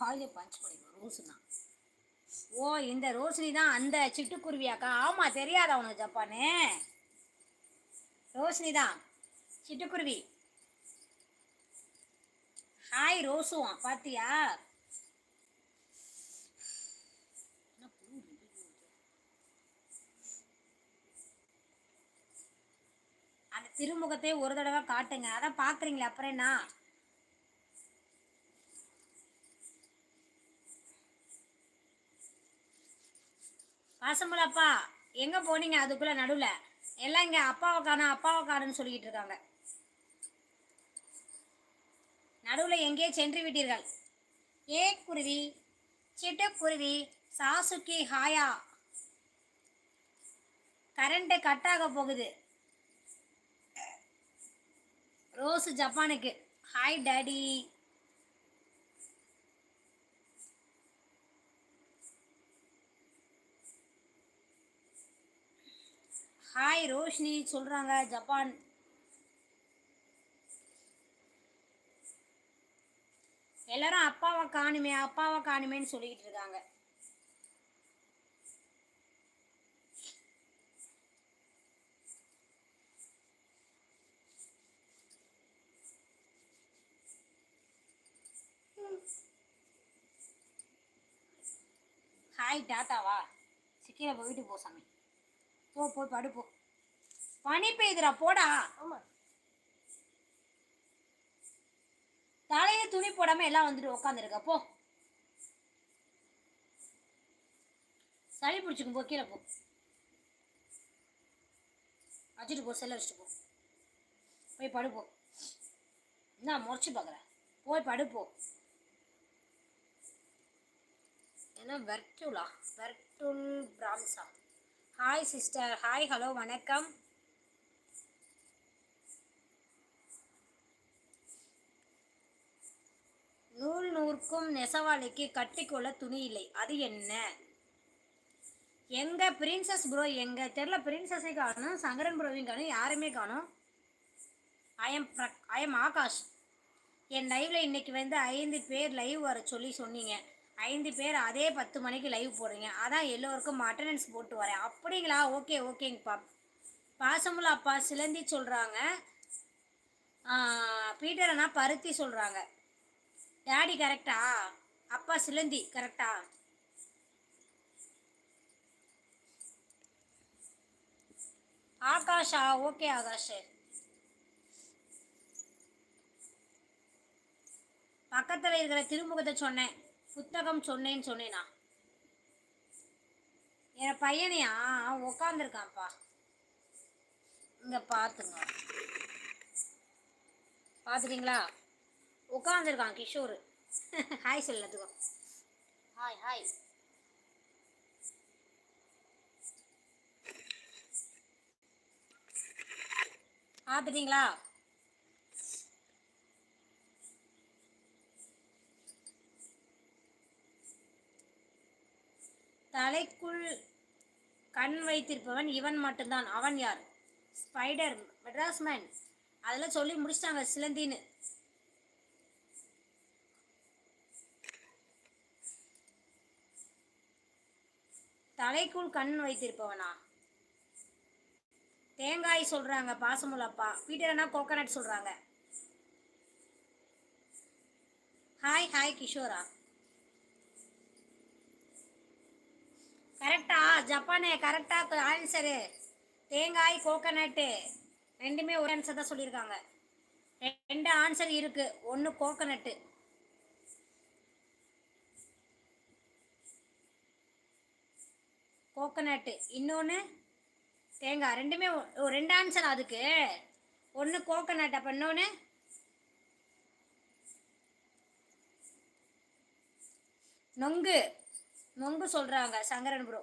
வாயிலே பஞ்ச் பண்ணிடுவோம் ரோசுனா ஓ இந்த ரோஷினி தான் அந்த சிட்டுக்குருவியாக்கா? ஆமாம் தெரியாதா உனக்கு ஜப்பானு? ரோஷினி தான். சிட்டுக்குருவி. ஹாய் ரோசுவா பாத்தியா? அந்த திருமுகத்தை ஒரு தடவை காட்டுங்க. அதான் பார்க்குறீங்களே அப்புறம் என்ன? பசம்பளப்பா எங்கே போனீங்க அதுக்குள்ளே நடுவில்? எல்லாம் இங்கே அப்பாவை காணும் அப்பாவை காணுன்னு சொல்லிக்கிட்டு இருக்காங்க. நடுவில் எங்கேயே சென்று விட்டீர்கள். ஏ குருவி? சிட்டுக்குருவி சாசுக்கி ஹாயா. கரண்ட்டு கட் ஆக போகுது. ரோஸ் ஜப்பானுக்கு. ஹாய் டாடி ஹாய் ரோஷினி சொல்கிறாங்க ஜப்பான் எல்லாரும் அப்பாவை காணுமே அப்பாவை காணுமேன்னு சொல்லிக்கிட்டு இருக்காங்க. ஹாய் டாட்டாவா சிக்கில போயிட்டு போ சாமி. போ போய் படு போ பனி பெய்யுதுடா போடா. ஆமா. தலையில துணி போடாம எல்லாம் வந்துட்டு உட்காந்துருக்க போ. சளி பிடிச்சிக்கும் போ கீழே போ. வச்சுட்டு போ செல்ல வச்சுட்டு போ. போய் படு போ. என்ன முறைச்சி பார்க்குற போய் படு போ. என்ன வெர்டுலா வெர்டுல் பிராம்சா. ஹாய் சிஸ்டர் ஹாய் ஹலோ வணக்கம். நூல் நூற்கும் நெசவாளிக்கு கட்டிக்கொள்ள துணி இல்லை. அது என்ன? எங்க பிரின்சஸ் ப்ரோ எங்க தெரில பிரின்சஸை காணும் சங்கரன் ப்ரோவையும் காணும் யாருமே காணும். ஐஎம் ஐஎம் ஆகாஷ் என் லைவ்ல இன்னைக்கு வந்து ஐந்து பேர் லைவ் வர சொல்லி சொன்னீங்க. ஐந்து பேர் அதே பத்து மணிக்கு லைவ் போடுறீங்க. அதான் எல்லோருக்கும் அட்டண்டன்ஸ் போட்டு வரேன். அப்படிங்களா? ஓகே ஓகேங்கப்பா பாசமுள்ள அப்பா சிலந்தி சொல்கிறாங்க பீட்டர் அண்ணா பருத்தி சொல்கிறாங்க டேடி கரெக்டா அப்பா சிலந்தி கரெக்டா ஆகாஷா? ஓகே ஆகாஷ். பக்கத்தில் இருக்கிற திருமுகத்தை சொன்னேன். புத்தகம் சொன்னேன்னு சொன்னேனா? என் பையனையா? அவன் உட்காந்துருக்கான்ப்பா இங்கே பார்த்துங்க பார்த்துட்டீங்களா உட்காந்துருக்கான் கிஷோர். ஹாய் சொல்லத்துக்கும் ஹாய் ஹாய் பார்த்துட்டீங்களா தலைக்குள் கண் வைத்திருப்பவன் இவன் மட்டும்தான். அவன் யார்? ஸ்பைடர் மெட்ராஸ் மேன் அதெல்லாம் சொல்லி முடிச்சிட்டாங்க சிலந்தின்னு. தலைக்குள் கண் வைத்திருப்பவனா? தேங்காய் சொல்றாங்க பாசமுலப்பா பீட்டர்னா கோகனட் சொல்றாங்க. ஹாய் ஹாய் கிஷோரா. கரெக்டா ஜப்பானே கரெக்டா ஆன்சரு தேங்காய் கோகனட்டு ரெண்டுமே ஒரு ஆன்சர் தான் சொல்லியிருக்காங்க. ரெண்டு ஆன்சர் இருக்கு. ஒன்று கோகனட்டு கோகனட்டு இன்னொன்று தேங்காய். ரெண்டுமே ஒரு ரெண்டு ஆன்சர் அதுக்கு. ஒன்று கோகனட் அப்போ இன்னொன்று நொங்கு. நொங்கு சொல்கிறாங்க சங்கரன் ப்ரோ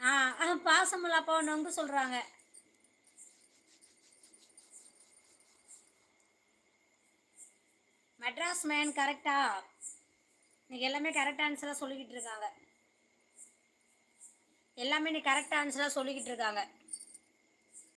ஆ ஆ, பாசமுள்ள நொங்கு சொல்கிறாங்க மெட்ராஸ் மேன் கரெக்டா இன்னைக்கு எல்லாமே கரெக்ட் ஆன்சராக சொல்லிக்கிட்டு இருக்காங்க. எல்லாமே நீ கரெக்ட் ஆன்சராக சொல்லிக்கிட்டு இருக்காங்க.